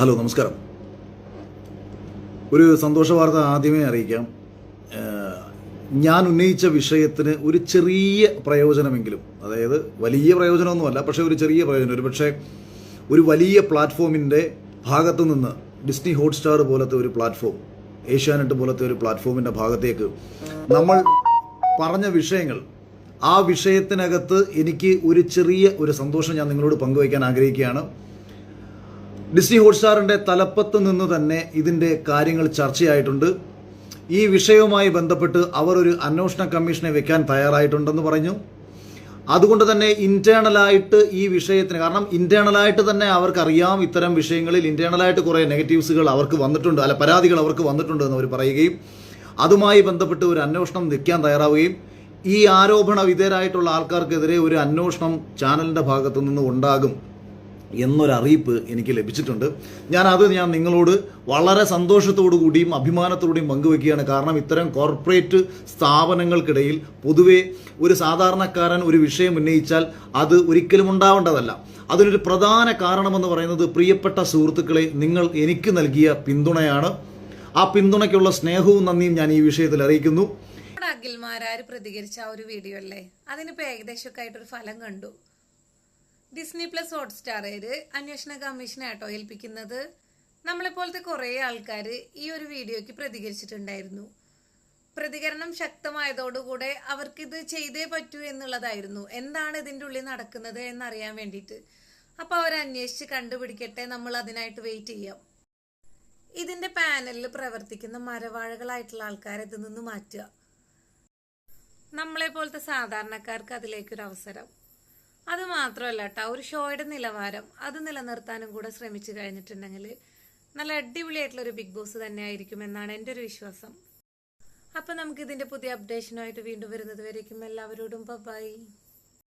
Hello നമസ്കാരം. ഒരു സന്തോഷ വാർത്ത ആദ്യമേ അറിയിക്കാം. ഞാൻ ഉന്നയിച്ച വിഷയത്തിന് ഒരു ചെറിയ പ്രയോജനമെങ്കിലും അതായത് വലിയ പ്രയോജനമൊന്നുമല്ല പക്ഷേ ഒരു ചെറിയ പ്രയോജനം. ഒരു പക്ഷേ ഒരു വലിയ പ്ലാറ്റ്ഫോമിന്റെ ഭാഗത്തു നിന്ന് ഡിസ്നി ഹോട്ട്സ്റ്റാർ പോലത്തെ ഒരു പ്ലാറ്റ്ഫോം ഏഷ്യാനെറ്റ് പോലത്തെ ഒരു പ്ലാറ്റ്ഫോമിന്റെ ഭാഗത്തേക്ക് നമ്മൾ പറഞ്ഞ വിഷയങ്ങൾ ആ വിഷയത്തിനകത്ത് എനിക്ക് ഒരു ചെറിയ ഒരു സന്തോഷം ഞാൻ നിങ്ങളോട് പങ്കുവയ്ക്കാൻ ആഗ്രഹിക്കുകയാണ്. ഡിസ്നി ഹോട്ട്സ്റ്റാറിന്റെ തലപ്പത്ത് നിന്ന് തന്നെ ഇതിന്റെ കാര്യങ്ങൾ ചർച്ചയായിട്ടുണ്ട്. ഈ വിഷയവുമായി ബന്ധപ്പെട്ട് അവർ ഒരു അന്വേഷണ കമ്മീഷനെ വെക്കാൻ തയ്യാറായിട്ടുണ്ടെന്ന് പറഞ്ഞു. അതുകൊണ്ട് തന്നെ ഇന്റേണലായിട്ട് ഈ വിഷയത്തിന് കാരണം ഇന്റേണലായിട്ട് തന്നെ അവർക്കറിയാം ഇത്തരം വിഷയങ്ങളിൽ ഇന്റേണലായിട്ട് കുറേ നെഗറ്റീവ്സുകൾ അവർക്ക് വന്നിട്ടുണ്ട് അല്ല പരാതികൾ അവർക്ക് വന്നിട്ടുണ്ട് എന്ന് അവർ പറയുകയും അതുമായി ബന്ധപ്പെട്ട് ഒരു അന്വേഷണം നിൽക്കാൻ തയ്യാറാവുകയും ഈ ആരോപണ വിധേയരായിട്ടുള്ള ആൾക്കാർക്കെതിരെ ഒരു അന്വേഷണം ചാനലിന്റെ ഭാഗത്തു നിന്ന് ഉണ്ടാകും. എന്നൊരറിയിപ്പ് എനിക്ക് ലഭിച്ചിട്ടുണ്ട്. ഞാൻ അത് ഞാൻ നിങ്ങളോട് വളരെ സന്തോഷത്തോടു കൂടിയും അഭിമാനത്തോടെയും പങ്കുവെക്കുകയാണ്. കാരണം ഇത്തരം കോർപ്പറേറ്റ് സ്ഥാപനങ്ങൾക്കിടയിൽ പൊതുവെ ഒരു സാധാരണക്കാരൻ ഒരു വിഷയം ഉന്നയിച്ചാൽ അത് ഒരിക്കലും ഉണ്ടാവേണ്ടതല്ല. അതിനൊരു പ്രധാന കാരണമെന്ന് പറയുന്നത് പ്രിയപ്പെട്ട സുഹൃത്തുക്കളെ നിങ്ങൾ എനിക്ക് നൽകിയ പിന്തുണയാണ്. ആ പിന്തുണയ്ക്കുള്ള സ്നേഹവും നന്ദിയും ഞാൻ ഈ വിഷയത്തിൽ അറിയിക്കുന്നു. നമ്മുടെ അഖിൽമാരാര് പ്രതികരിച്ച ആ ഒരു വീഡിയോ അല്ലേ? അതിനിപ്പോ ഏകദേശമൊക്കെ ആയിട്ടൊരു ഫലം കണ്ടു. ഡിസ്നി പ്ലസ് ഹോട്ട്സ്റ്റാറേര് അന്വേഷണ കമ്മീഷനായിട്ടോ ഏൽപ്പിക്കുന്നത്. നമ്മളെപ്പോലത്തെ കുറേ ആൾക്കാർ ഈ ഒരു വീഡിയോയ്ക്ക് പ്രതികരിച്ചിട്ടുണ്ടായിരുന്നു. പ്രതികരണം ശക്തമായതോടുകൂടെ അവർക്കിത് ചെയ്തേ പറ്റൂ എന്നുള്ളതായിരുന്നു. എന്താണ് ഇതിന്റെ ഉള്ളിൽ നടക്കുന്നത് എന്നറിയാൻ വേണ്ടിയിട്ട്. അപ്പോൾ അവർ അന്വേഷിച്ച് കണ്ടുപിടിക്കട്ടെ നമ്മൾ അതിനായിട്ട് വെയിറ്റ് ചെയ്യാം. ഇതിന്റെ പാനലിൽ പ്രവർത്തിക്കുന്ന മരവാഴകളായിട്ടുള്ള ആൾക്കാരെ ഇതിൽ നിന്ന് മാറ്റുക. നമ്മളെ പോലത്തെ സാധാരണക്കാർക്ക് അതിലേക്കൊരു അവസരം അത് മാത്രമല്ല കേട്ടോ ഒരു ഷോയുടെ നിലവാരം അത് നിലനിർത്താനും കൂടെ ശ്രമിച്ചു കഴിഞ്ഞിട്ടുണ്ടെങ്കിൽ നല്ല അടിപൊളിയായിട്ടുള്ള ഒരു ബിഗ് ബോസ് തന്നെ ആയിരിക്കും എന്നാണ് എന്റെ ഒരു വിശ്വാസം. അപ്പം നമുക്ക് ഇതിന്റെ പുതിയ അപ്ഡേഷനുമായിട്ട് വീണ്ടും വരുന്നത് വരേക്കും. എല്ലാവരോടും ബൈ